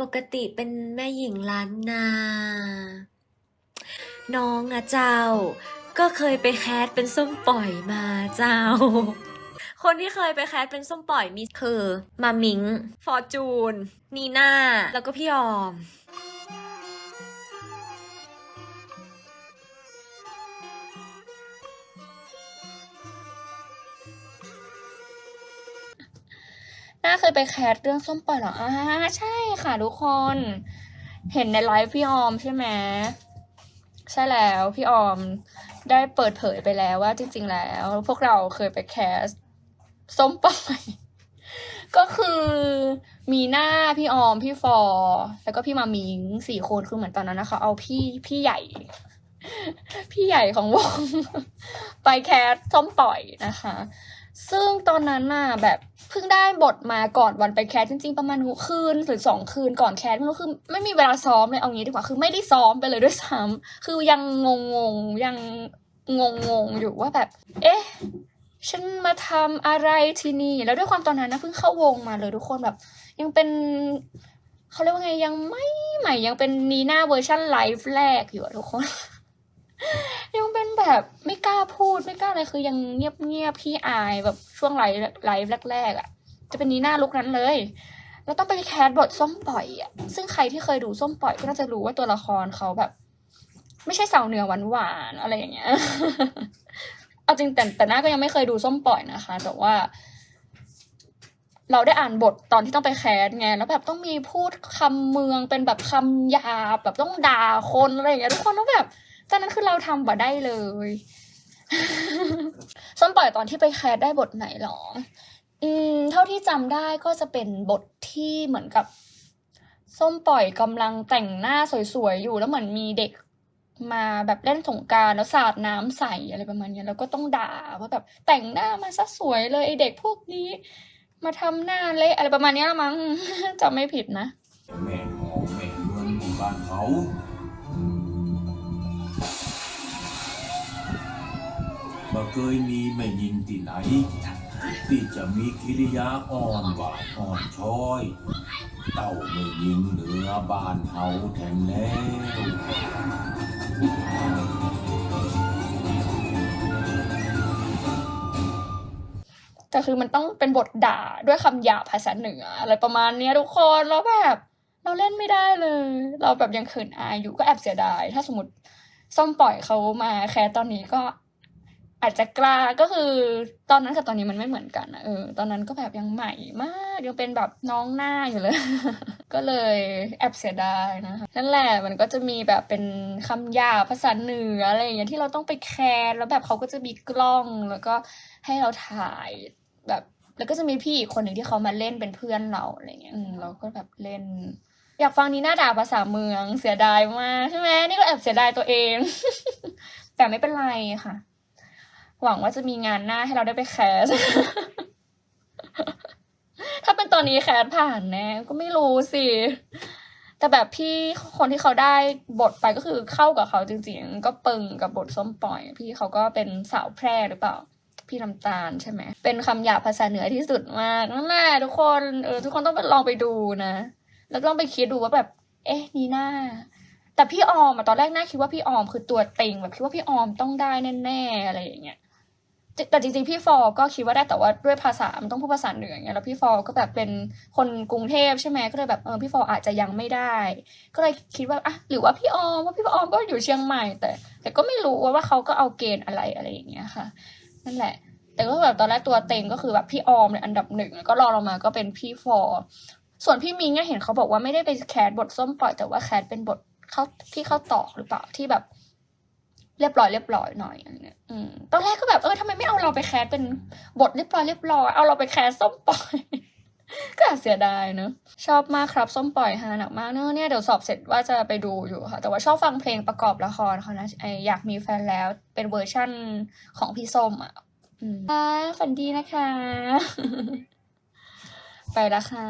ปกติเป็นแม่หญิงล้านนา น้องอะเจ้า ก็เคยไปแคสเป็นส้มปล่อยมาเจ้า คนที่เคยไปแคสเป็นส้มปล่อยมีคือ มามิง ฟอร์จูน นีน่า แล้วก็พี่ออม น่าเคยไปแคสเรื่องส้มปล่อยหรออ่าใช่ค่ะทุกคน เห็นในไลฟ์พี่ออมใช่ไหมใช่แล้วพี่ออมได้เปิดเผยไปแล้วว่าจริง ๆ แล้ว พวกเราเคยไปแคสส้มปล่อยก็คือมีหน้าพี่ออมพี่ฟอ แล้วก็พี่มามิงสี่คนคือเหมือนตอนนั้นนะคะ เอาพี่พี่ใหญ่ พี่ใหญ่ของวง ไปแคสส้มปล่อยนะคะ ซึ่งตอนนั้นน่ะแบบเพิ่งได้บทมาก่อนวันไปแคสจริงๆประมาณคืนหรือสองคืนก่อนแคสไม่รู้คือไม่มีเวลาซ้อมเลยเอางี้ดีกว่าคือไม่ได้ซ้อมไปเลยด้วยซ้ำคือยังงงงยังงงงๆอยู่ว่าแบบ เอ๊ะฉันมาทำอะไรที่นี่แล้วด้วยความตอนนั้นนะเพิ่งเข้าวงมาเลยทุกคนแบบ ยังเป็นเขาเรียกว่าไงยังไม่ใหม่ยังเป็นนีหน่าเวอร์ชันไลฟ์แรกอยู่ทุกคน แบบไม่กล้าพูดไม่กล้าอะไรคือยังเงียบเงียบๆขี้อายแบบช่วงไลฟ์ไลฟ์แรกๆอะ จะเป็นนีหน่าลุกนั้นเลย แล้วต้องไปแคสบทส้มปล่อยอะ ซึ่งใครที่เคยดูส้มปล่อยก็น่าจะรู้ว่าตัวละครเขาแบบ ไม่ใช่สาวเหนือหวานหวานๆอะไรอย่างเงี้ยเอาจริงแต่แต่หน้าก็ยังไม่เคยดูส้มปล่อยนะคะ แต่ว่า เราได้อ่านบทตอนที่ต้องไปแคสไงแล้วแบบต้องมีพูดคำเมืองเป็นแบบคำหยาบแบบต้องด่าคนอะไรอย่างเงี้ยทุกคนต้องแบบ ตอนนั้นคือเราทำบ่ได้เลยส้มปล่อยตอนที่ไปแคสได้บทไหนหรอ อืม เท่าที่จำได้ก็จะเป็นบทที่เหมือนกับส้มปล่อยกำลังแต่งหน้าสวยๆอยู่แล้วเหมือนมีเด็กมาแบบเล่นสงการแล้วสาดน้ำใส่อะไรประมาณนี้แล้วก็ต้องด่าว่าแบบแต่งหน้ามาซะสวยเลยไอเด็กพวกนี้ มาทำหน้าเละอะไรประมาณนี้ละมั้งจำไม่ผิดนะแม่หอมแม่เมืองบ้านเขา บ่เคยมีแม่หญิงที่ไหน ที่จะมีกิริยาอ่อนหวานอ่อนช้อย เต้าแม่หญิงเหนือบ้านเฮาแทงแล้วแต่คือมันต้องเป็นบทด่าด้วยคำหยาบภาษาเหนือ อะไรประมาณเนี้ยทุกคนแล้วแบบเราเล่นไม่ได้เลย เราแบบยังเขินอายอยู่ก็แอบเสียดาย ถ้าสมมติส้มปล่อยเขามาแคสตอนนี้ก็ อาจจะกล้าก็คือ ตอนนั้นกับตอนนี้มันไม่เหมือนกันนะเออตอนนั้นก็แบบยังใหม่มากยังเป็นแบบน้องหน้าอยู่เลย ก็เลยแอบเสียดายนะคะนั่นแหละมันก็จะมีแบบเป็นคำหยาภาษาเหนืออะไรอย่างเงี้ยที่เราต้องไปแคสแล้วแบบเขาก็จะมีกล้องแล้วก็ให้เราถ่ายแบบแล้วก็จะมีพี่อีกคนหนึ่งที่เขามาเล่นเป็นเพื่อนเราอะไรเงี้ยอืมเราก็แบบเล่น อยากฟังนีน่าด่าภาษาเมืองเสียดายมากใช่ไหมนี่ก็แอบเสียดายตัวเอง แต่ไม่เป็นไรค่ะ หวังว่าจะมีงานหน้าให้เราได้ไปแคส ถ้าเป็นตอนนี้แคสผ่านแน่ก็ไม่รู้สิ แต่แบบพี่คนที่เขาได้บทไปก็คือเข้ากับเขาจริงๆ ก็ปึงกับบทส้มปล่อย พี่เขาก็เป็นสาวแพร่หรือเปล่า พี่น้ำตาลใช่ไหม เป็นคำหยาบภาษาเหนือที่สุดมากนั่นแหละทุกคนเออทุกคนต้องไปลองไปดูนะ แล้วต้องไปคิดดูว่าแบบ เอ๊ะนีน่าแต่พี่ออมอะตอนแรกน่าคิดว่าพี่ออมคือตัวเต็งแบบคิดว่าพี่ออมต้องได้แน่ๆอะไรอย่างเงี้ย แต่จริงๆ พี่ฟอร์ก็คิดว่าได้แต่ว่าด้วยภาษา มันต้องพูดภาษาเหนือไงแล้วพี่ฟอร์ก็แบบเป็นคนกรุงเทพใช่ไหมก็เลยแบบเออพี่ฟอร์อาจจะยังไม่ได้ ก็เลยคิดว่าอะหรือว่าพี่ออมว่าพี่ออมก็อยู่เชียงใหม่ แต่ แต่ก็ไม่รู้ว่าว่าเขาก็เอาเกณฑ์อะไรอะไรอย่างเงี้ยค่ะ นั่นแหละ แต่ก็แบบตอนแรกตัวเต็งก็คือแบบพี่ออมในอันดับหนึ่งแล้วก็รองลงมาก็เป็นพี่ฟอร์ส่วนพี่มิงเนี่ยเห็นเขาบอกว่าไม่ได้ไปแคสบทส้มปล่อยแต่ว่าแคสเป็นบทเข้าที่เข้าตอกหรือเปล่าที่แบบ เรียบร้อยเรียบร้อยหน่อยอย่างเงี้ยอืมตอนแรกก็แบบเออทำไมไม่เอาเราไปแคสเป็นบทเรียบร้อยเรียบร้อยเอาเราไปแคสส้มปล่อยก็เสียดายเนอะชอบมากครับส้มปล่อยฮาหนักมากเนอะเนี่ยเดี๋ยวสอบเสร็จว่าจะไปดูอยู่ค่ะ แต่ว่าชอบฟังเพลงประกอบละครเขานะไออยากมีแฟนแล้วเป็นเวอร์ชั่นของพี่ส้มอะอ่าฝันดีนะคะ ไปละค่ะ